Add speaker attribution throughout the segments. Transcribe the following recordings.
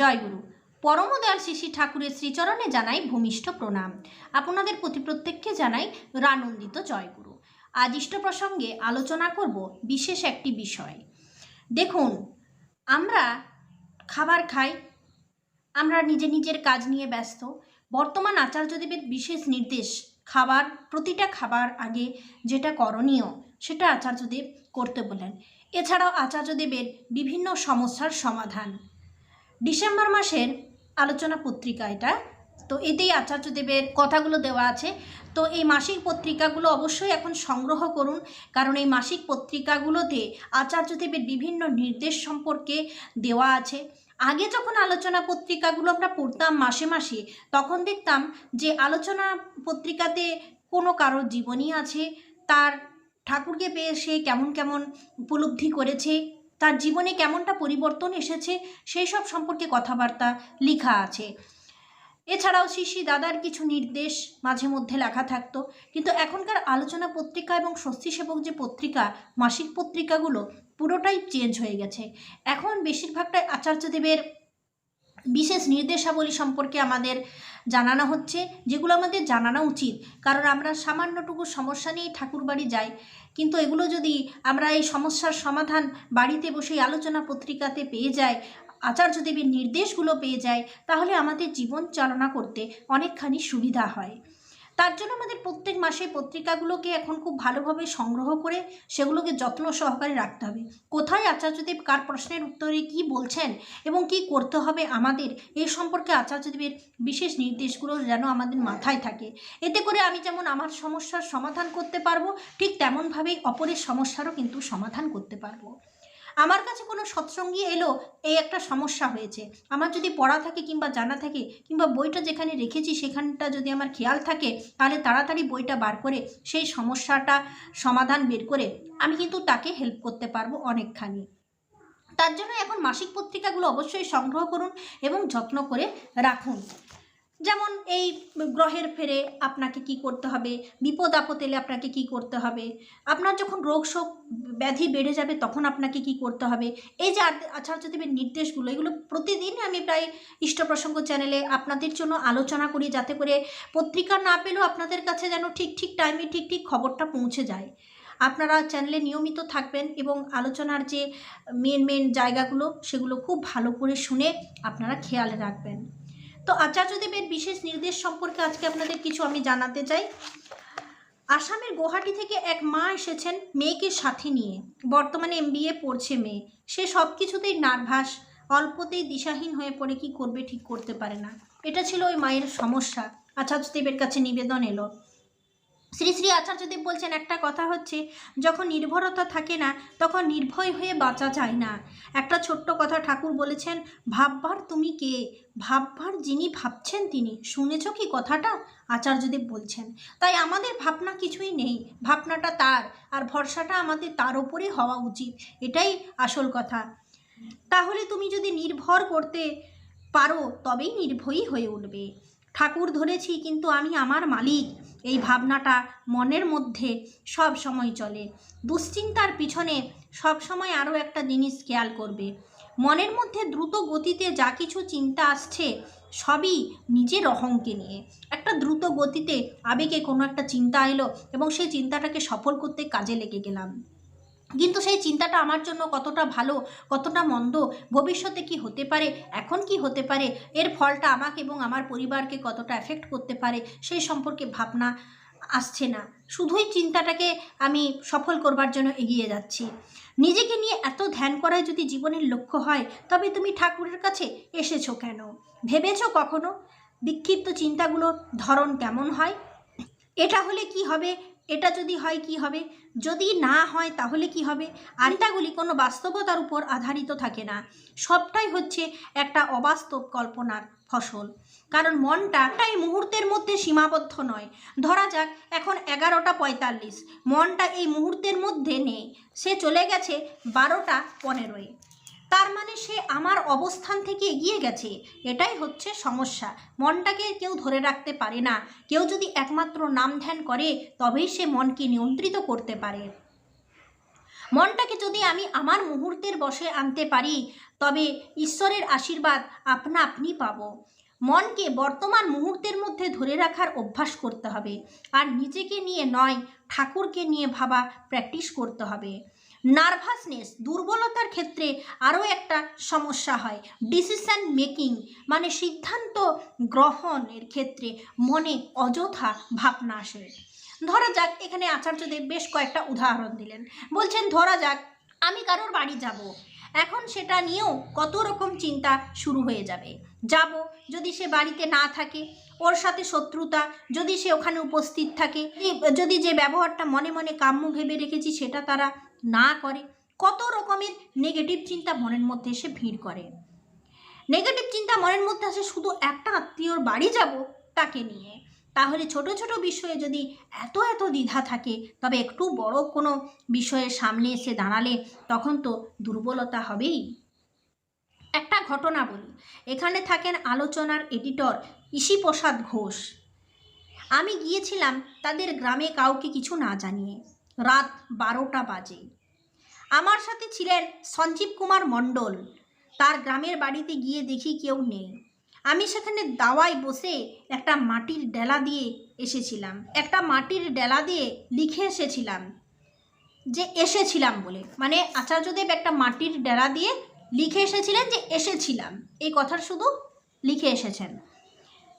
Speaker 1: জয়গুরু। পরমদয়াল শিশি ঠাকুরের শ্রীচরণে জানাই ভূমিষ্ঠ প্রণাম। আপনাদের প্রতি প্রত্যেককে জানাই রানন্দিত জয়গুরু। আজ ইষ্ট প্রসঙ্গে আলোচনা করব বিশেষ একটি বিষয়। দেখুন, আমরা খাবার খাই, আমরা নিজে নিজের কাজ নিয়ে ব্যস্ত। বর্তমান আচার্যদেবের বিশেষ নির্দেশ, খাবার, প্রতিটা খাবার আগে যেটা করণীয়, সেটা আচার্যদেব করতে বলেন। এছাড়াও আচার্যদেবের বিভিন্ন সমস্যার সমাধান। ডিসেম্বর মাসের আলোচনা পত্রিকা এটা। তো এতেই আচার্যদেবের কথাগুলো দেওয়া আছে। তো এই মাসিক পত্রিকাগুলো অবশ্যই এখন সংগ্রহ করুন, কারণ এই মাসিক পত্রিকাগুলোতে আচার্যদেবের বিভিন্ন নির্দেশ সম্পর্কে দেওয়া আছে। আগে যখন আলোচনা পত্রিকাগুলো আমরা পড়তাম মাসে মাসে, তখন দেখতাম যে আলোচনা পত্রিকাতে কোনো কারোর জীবনী আছে, তার ঠাকুরকে পেয়ে সে কেমন কেমন উপলব্ধি করেছে তার জীবনে কেমনটা পরিবর্তন এসেছে সেই সব সম্পর্কে কথাবার্তা লেখা আছে। এছাড়াও শিশি দাদার কিছু নির্দেশ মাঝে মধ্যে লেখা থাকতো। কিন্তু এখনকার আলোচনা পত্রিকা এবং স্বস্তি সেবক যে পত্রিকা, মাসিক পত্রিকাগুলো পুরোটাই চেঞ্জ হয়ে গেছে। এখন বেশিরভাগটাই আচার্যদেবের বিশেষ নির্দেশাবলী সম্পর্কে আমাদের জানানো হচ্ছে, যেগুলো আমাদের জানানো উচিত। কারণ আমরা সামান্যটুকু সমস্যা নিয়েই ঠাকুর বাড়ি যাই। কিন্তু এগুলো যদি আমরা এই সমস্যার সমাধান বাড়িতে বসে আলোচনা পত্রিকাতে পেয়ে যাই আচার্য দেবীর নির্দেশগুলো পেয়ে যাই, তাহলে আমাদের জীবন চালনা করতে অনেকখানি সুবিধা হয়। তার জন্য আমাদের প্রত্যেক মাসে পত্রিকাগুলোকে এখন খুব ভালোভাবে সংগ্রহ করে সেগুলোকে যত্ন সহকারে রাখতে হবে। কোথায় আচার্যদেব, কার প্রশ্নের উত্তরে কি বলছেন এবং কি করতে হবে আমাদের এই সম্পর্কে আচার্যদেবের বিশেষ নির্দেশগুলো যেন আমাদের মাথায় থাকে। এতে করে আমি যেমন আমার সমস্যার সমাধান করতে পারব, ঠিক তেমনভাবেই অপরের সমস্যারও কিন্তু সমাধান করতে পারব। আমার কাছে কোনো সৎসঙ্গী এলো, এই একটা সমস্যা হয়েছে। আমার যদি পড়া থাকে কিংবা জানা থাকে, কিংবা বইটা যেখানে রেখেছি সেখানটা যদি আমার খেয়াল থাকে, তাহলে তাড়াতাড়ি বইটা বার করে সেই সমস্যাটা সমাধান বের করে আমি কিন্তু তাকে হেল্প করতে পারব অনেকখানি। তার জন্য এখন মাসিক পত্রিকাগুলো অবশ্যই সংগ্রহ করুন এবং যত্ন করে রাখুন। যেমন এই গ্রহের ফেরে আপনাকে কি করতে হবে? বিপদ আপদ এলে আপনাকে কি করতে হবে? আপনার যখন রোগ শোক ব্যাধি বেড়ে যাবে তখন আপনাকে কি করতে হবে? এই যে আচার্যদেবের নির্দেশগুলো, এগুলো প্রতিদিন আমি প্রায় ইষ্টপ্রসঙ্গ চ্যানেলে আপনাদের জন্য আলোচনা করি যাতে করে পত্রিকা না পেলেও আপনাদের কাছে যেন ঠিক ঠিক টাইমে ঠিক ঠিক খবরটা পৌঁছে যায়। আপনারা চ্যানেলে নিয়মিত থাকবেন এবং আলোচনার যে মেন মেন জায়গাগুলো, সেগুলো খুব ভালো করে শুনে আপনারা খেয়াল রাখবেন। তো আচার্য দেবের বিশেষ নির্দেশ সম্পর্কে আজকে আপনাদের কিছু আমি জানাতে চাই। আসামের গুয়াহাটি থেকে এক মা এসেছেন মেয়েকে সাথে নিয়ে। বর্তমানে এমবিএ পড়ছে মেয়ে। সে সব কিছুতেই নার্ভাস, অল্পতেই দিশাহীন হয়ে পড়ে কি করবে ঠিক করতে পারে না। এটা ছিল ওই মায়ের সমস্যা। আচার্যদেবের কাছে নিবেদন এলো। শ্রী শ্রী আচার্যদেব বলছেন, একটা কথা হচ্ছে, যখন নির্ভরতা থাকে না, তখন নির্ভয় হয়ে বাঁচা যায় না। একটা ছোট্ট কথা ঠাকুর বলেছেন, ভাববার তুমি কে? ভাববার যিনি ভাবছেন তিনি। শুনেছ কি কথাটা? আচার্যদেব বলছেন, তাই আমাদের ভাবনা কিছুই নেই। ভাবনাটা তার, আর ভরসাটা আমাদের তার ওপরেই হওয়া উচিত। এটাই আসল কথা। তাহলে তুমি যদি নির্ভর করতে পারো, তবেই নির্ভয়ই হয়ে উঠবে। ঠাকুর ধরেছি, কিন্তু আমি আমার মালিক। এই ভাবনাটা মনের মধ্যে সব সময় চলে। দুশ্চিন্তার পিছনে সব সময় আরও একটা জিনিস খেয়াল করবে। মনের মধ্যে দ্রুত গতিতে যা কিছু চিন্তা আসছে, সবই নিজের অহংকে নিয়ে। একটা দ্রুত গতিতে আবেগে কোনো একটা চিন্তা এলো এবং সেই চিন্তাটাকে সফল করতে কাজে লেগে গেলাম। কিন্তু সেই চিন্তাটা আমার জন্য কতটা ভালো, কতটা মন্দ, ভবিষ্যতে কি হতে পারে, এখন কি হতে পারে, এর ফলটা আমাকে এবং আমার পরিবারকে কতটা এফেক্ট করতে পারে, সেই সম্পর্কে ভাবনা আসছে না। শুধুই চিন্তাটাকে আমি সফল করবার জন্য এগিয়ে যাচ্ছি। নিজেকে নিয়ে এত ধ্যান করাই যদি জীবনের লক্ষ্য হয়, তবে তুমি ঠাকুরের কাছে এসেছ কেন? ভেবেছো কখনো? বিক্ষিপ্ত চিন্তাগুলোর ধরন কেমন হয়? এটা হলে কি হবে? এটা যদি হয় কি হবে? যদি না হয় তাহলে কি হবে? আনটাগুলি কোনো বাস্তবতার উপর আধারিত থাকে না। সবটাই হচ্ছে একটা অবাস্তব কল্পনার ফসল। কারণ মনটা এই মুহূর্তের মধ্যে সীমাবদ্ধ নয়। ধরা যাক, এখন এগারোটা পঁয়তাল্লিশ। মনটা এই মুহূর্তের মধ্যে নেই। সে চলে গেছে বারোটা পনেরোয়। তার মানে সে আমার অবস্থান থেকে এগিয়ে গেছে। এটাই হচ্ছে সমস্যা। মনটাকে কেউ ধরে রাখতে পারে না। কেউ যদি একমাত্র নাম ধ্যান করে, তবেই সে মনকে নিয়ন্ত্রিত করতে পারে। মনটাকে যদি আমি আমার মুহূর্তের বসে আনতে পারি, তবে ঈশ্বরের আশীর্বাদ আপনা আপনি পাবো। মনকে বর্তমান মুহূর্তের মধ্যে ধরে রাখার অভ্যাস করতে হবে। আর নিজেকে নিয়ে নয়, ঠাকুরকে নিয়ে ভাবা প্র্যাকটিস করতে হবে। নার্ভাসনেস, দুর্বলতার ক্ষেত্রে আরও একটা সমস্যা হয়। ডিসিশন মেকিং মানে সিদ্ধান্ত গ্রহণের ক্ষেত্রে মনে অযথা ভাবনা আসে। ধরা যাক, এখানে আচার্যদেব বেশ কয়েকটা উদাহরণ দিলেন। বলছেন, ধরা যাক, আমি কারোর বাড়ি যাব। এখন সেটা নিয়েও কত রকম চিন্তা শুরু হয়ে যাবে। যাব যদি সে বাড়িতে না থাকে, ওর সাথে শত্রুতা, যদি সে ওখানে উপস্থিত থাকে, যদি যে ব্যবহারটা মনে মনে কাম্য ভেবে রেখেছি, সেটা তারা না করে, কত রকমের নেগেটিভ চিন্তা মনের মধ্যে এসে ভিড় করে। নেগেটিভ চিন্তা মনের মধ্যে আসে শুধু একটা আত্মীয়র বাড়ি যাব তাকে নিয়ে। তাহলে ছোট ছোট বিষয়ে যদি এত এত দ্বিধা থাকে, তবে একটু বড় কোনো বিষয়ের সামনে এসে দাঁড়ালে তখন তো দুর্বলতা হবেই। একটা ঘটনা বলি, এখানে থাকেন আলোচনার এডিটর ইসি প্রসাদ ঘোষ। আমি গিয়েছিলাম তাদের গ্রামে কাউকে কিছু না জানিয়ে। রাত বারোটা বাজে। আমার সাথে ছিলেন সঞ্জীব কুমার মণ্ডল। তার গ্রামের বাড়িতে গিয়ে দেখি কেউ নেই। আমি সেখানে দাওয়ায় বসে একটা মাটির ডেলা দিয়ে এসেছিলাম। একটা মাটির ডেলা দিয়ে লিখে এসেছিলাম যে এসেছিলাম বলে। মানে আচার্যদেব একটা মাটির ডেলা দিয়ে লিখে এসেছিলেন যে এসেছিলাম। এই কথার শুধু লিখে এসেছেন।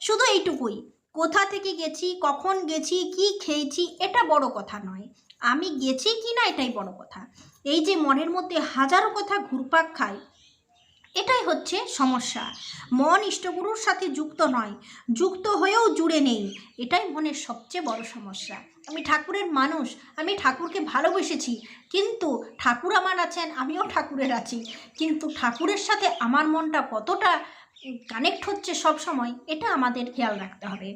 Speaker 1: শুধু এইটুকুই। কোথা থেকে গেছি, কখন গেছি, কি খেয়েছি, এটা বড় কথা নয়। আমি গেছি কি না এটাই বড় কথা। এই যে মনের মধ্যে হাজারো কথা ঘুরপাক খায়, এটাই হচ্ছে সমস্যা। মন ইষ্টগুরুর সাথে যুক্ত নয়, যুক্ত হয়েও জুড়ে নেই, এটাই মনের সবচেয়ে বড় সমস্যা। আমি ঠাকুরের মানুষ, আমি ঠাকুরকে ভালোবেসেছি, কিন্তু ঠাকুর আমার আছেন, আমিও ঠাকুরের আছি। কিন্তু ঠাকুরের সাথে আমার মনটা কতটা কানেক্ট হচ্ছে সব সময় এটা আমাদের খেয়াল রাখতে হবে।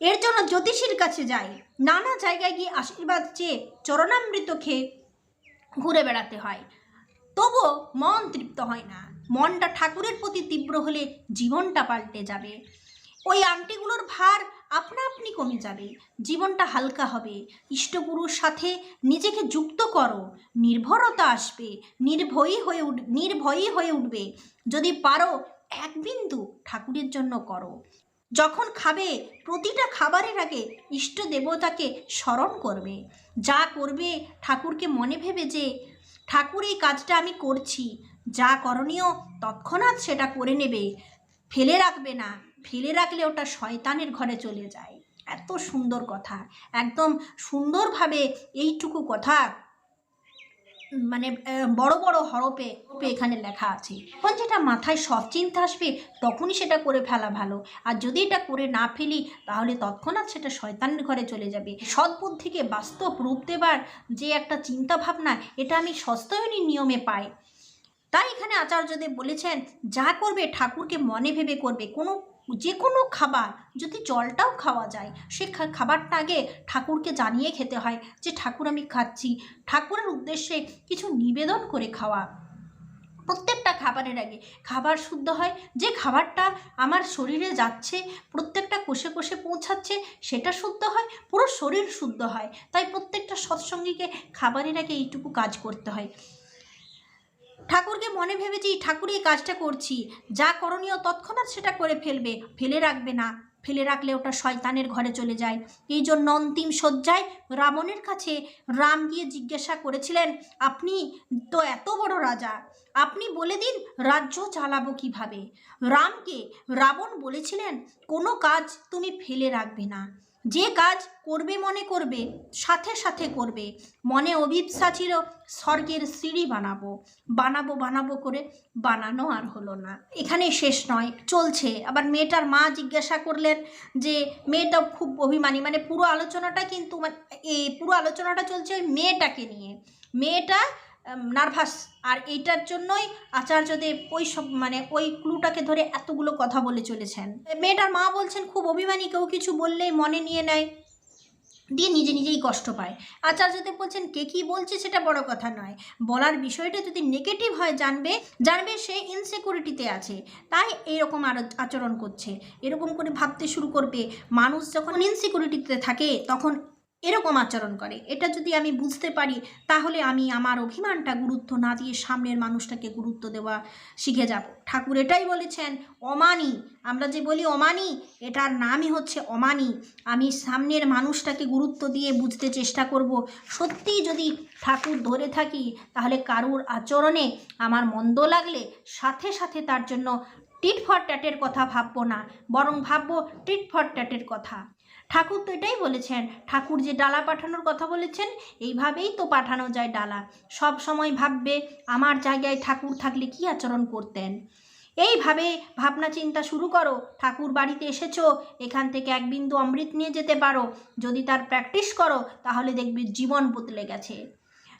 Speaker 1: এর জন্য জ্যোতিষীর কাছে যাই। নানা জায়গায় গিয়ে আশীর্বাদ চেয়ে চরণামৃত খেয়ে ঘুরে বেড়াতে হয়। তবুও মন তৃপ্ত হয় না। মনটা ঠাকুরের প্রতি তীব্র হলে জীবনটা পাল্টে যাবে। ওই আংটিগুলোর ভার আপনা আপনি কমে যাবে। জীবনটা হালকা হবে। ইষ্টগুরুর সাথে নিজেকে যুক্ত করো। নির্ভরতা আসবে। নির্ভয়ী হয়ে উঠ নির্ভয়ী হয়ে উঠবে। যদি পারো, এক বিন্দু ঠাকুরের জন্য করো। যখন খাবে, প্রতিটা খাবারের আগে ইষ্ট দেবতাকে স্মরণ করবে। যা করবে ঠাকুরকে মনে ভেবে যে, ঠাকুর এই কাজটা আমি করছি, যা করণীয় তৎক্ষণাৎ সেটা করে নেবে। ফেলে রাখবে না, ফেলে রাখলে ওটা শয়তানের ঘরে চলে যায়। এত সুন্দর কথা, একদম সুন্দরভাবে এইটুকু কথা মানে বড় বড় হরপে এখানে লেখা আছে। এখন যেটা মাথায় সব চিন্তা আসবে, তখনই সেটা করে ফেলা ভালো। আর যদি এটা করে না ফেলি, তাহলে তৎক্ষণাৎ সেটা শয়তানের ঘরে চলে যাবে। সৎবুদ্ধিকে বাস্তব রূপ দেবার যে একটা চিন্তা ভাবনা এটা আমি সস্তায়নী নিয়মে পাই। তাই এখানে আচার্যদেব বলেছেন, যা করবে ঠাকুরকে মনে ভেবে করবে। কোনো যে কোনো খাবার যদি জলটাও খাওয়া যায়, সে খাবারটা আগে ঠাকুরকে জানিয়ে খেতে হয় যে, ঠাকুর, আমি খাচ্ছি। ঠাকুরের উদ্দেশ্যে কিছু নিবেদন করে খাওয়া। প্রত্যেকটা খাবারের আগে খাবার শুদ্ধ হয়, যে খাবারটা আমার শরীরে যাচ্ছে, প্রত্যেকটা কোষে কোষে পৌঁছাচ্ছে, সেটা শুদ্ধ হয়, পুরো শরীর শুদ্ধ হয়। তাই প্রত্যেকটা সৎসঙ্গীকে খাবারের আগে এইটুকু কাজ করতে হয়। ঠাকুরকে মনে ভেবেছি ঠাকুর এই কাজটা করছি। যা করণীয় তৎক্ষণাৎ সেটা করে ফেলবে, ফেলে রাখবে না। ফেলে রাখলে ওটা শয়তানের ঘরে চলে যায়। এই জন্য অন্তিম শয্যায় রাবণের কাছে রাম গিয়ে জিজ্ঞাসা করেছিলেন, আপনি তো এত বড় রাজা, আপনি বলে দিন রাজ্য চালাবো কীভাবে? রামকে রাবণ বলেছিলেন, কোনো কাজ তুমি ফেলে রাখবে না। যে কাজ করবে মনে করবে, সাথে সাথে করবে। মনে অভিপ্সা ছিল, স্বর্গের সিঁড়ি বানাবো। বানাবো বানাবো করে বানানো আর হলো না। এখানে শেষ নয়, চলছে। আবার মেয়েটার মা জিজ্ঞাসা করলেন যে, মেয়েটা খুব অভিমানী। মানে পুরো আলোচনাটা কিন্তু মানে এই পুরো আলোচনাটা চলছে মেয়েটাকে নিয়ে। মেয়েটা নার্ভাস আর এইটার জন্যই আচার্যদেব ওই সব মানে ওই ক্লুটাকে ধরে এতগুলো কথা বলে চলেছেন। মেয়েটার মা বলছেন, খুব অভিমানী, কেউ কিছু বললেই মনে নিয়ে নেয়, দিয়ে নিজে নিজেই কষ্ট পায়। আচার্যদেব বলছেন, কে কী বলছে সেটা বড় কথা নয়। বলার বিষয়টা যদি নেগেটিভ হয়, জানবে জানবে সে ইনসিকিউরিটিতে আছে। তাই এরকম আরও আচরণ করছে। এরকম করে ভাবতে শুরু করবে। মানুষ যখন ইনসিকিউরিটিতে থাকে, তখন এরকম আচরণ করে। এটা যদি আমি বুঝতে পারি, তাহলে আমি আমার অভিমানটা গুরুত্ব না দিয়ে সামনের মানুষটাকে গুরুত্ব দেওয়া শিখে যাব। ঠাকুর এটাই বলেছেন, অমানি। আমরা যে বলি অমানি, এটার নামই হচ্ছে অমানি। আমি সামনের মানুষটাকে গুরুত্ব দিয়ে বুঝতে চেষ্টা করব। সত্যিই যদি ঠাকুর ধরে থাকি, তাহলে কারুর আচরণে আমার মন্দ লাগলে সাথে সাথে তার জন্য টিট ফর ট্যাটের কথা ভাববো না, বরং ভাববো টিট ফর ট্যাটের কথা। ঠাকুর তো এটাই বলেছেন, ঠাকুর যে ডালা পাঠানোর কথা বলেছেন, এইভাবেই তো পাঠানো যায় ডালা। সব সময় ভাববে, আমার জায়গায় ঠাকুর থাকলে কি আচরণ করতেন? এইভাবে ভাবনা চিন্তা শুরু করো, ঠাকুর বাড়িতে এসেছ, এখান থেকে এক বিন্দু অমৃত নিয়ে যেতে পারো। যদি তার প্র্যাকটিস করো, তাহলে দেখবে জীবন বদলে গেছে।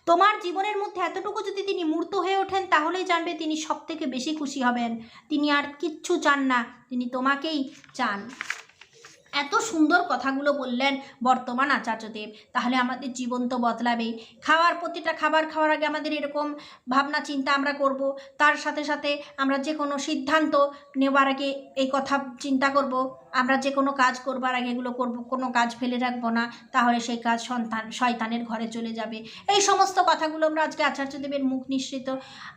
Speaker 1: তোমার জীবনের মধ্যে এতটুকু যদি তিনি মূর্ত হয়ে ওঠেন, তাহলেই জানবে তিনি সব থেকে বেশি খুশি হবেন। তিনি আর কিচ্ছু চান না, তিনি তোমাকেই চান। এত সুন্দর কথাগুলো বললেন বর্তমান আচার্যদেব। তাহলে আমাদের জীবন তো বদলাবেই। খাওয়ার প্রতিটা খাবার খাওয়ার আগে আমাদের এরকম ভাবনা, চিন্তা আমরা করব। তার সাথে সাথে আমরা যে কোনো সিদ্ধান্ত নেওয়ার আগে এই কথা চিন্তা করব। আমরা যে কোনো কাজ করবার আগে এগুলো করব, কোনো কাজ ফেলে রাখব না, তাহলে সেই কাজ সন্তান, শয়তানের ঘরে চলে যাবে। এই সমস্ত কথাগুলো আমরা আজকে আচার্যদেবের মুখ নিঃসৃত,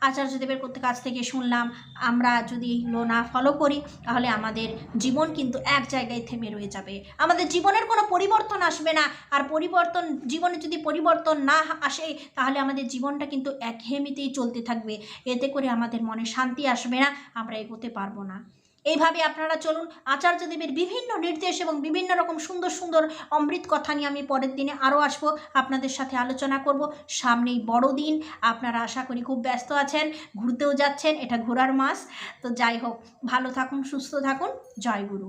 Speaker 1: আচার্যদেবের কাছ থেকে শুনলাম। আমরা যদি এগুলো না ফলো করি, তাহলে আমাদের জীবন কিন্তু এক জায়গায় থেমে রয়ে যাবে। আমাদের জীবনের কোনো পরিবর্তন আসবে না। আর পরিবর্তন, জীবনে যদি পরিবর্তন না আসে, তাহলে আমাদের জীবনটা কিন্তু একঘেয়েমিতেই চলতে থাকবে। এতে করে আমাদের মনে শান্তি আসবে না, আমরা এগোতে পারব না। এইভাবে আপনারা চলুন আচার্যদেবের বিভিন্ন নির্দেশ এবং বিভিন্ন রকম সুন্দর সুন্দর অমৃত কথা নিয়ে আমি পরের দিনে আরও আসব। আপনাদের সাথে আলোচনা করব। সামনেই বড়দিন। আপনারা আশা করি খুব ব্যস্ত আছেন, ঘুরতেও যাচ্ছেন। এটা ঘোরার মাস। তো যাই হোক, ভালো থাকুন, সুস্থ থাকুন। জয় গুরু।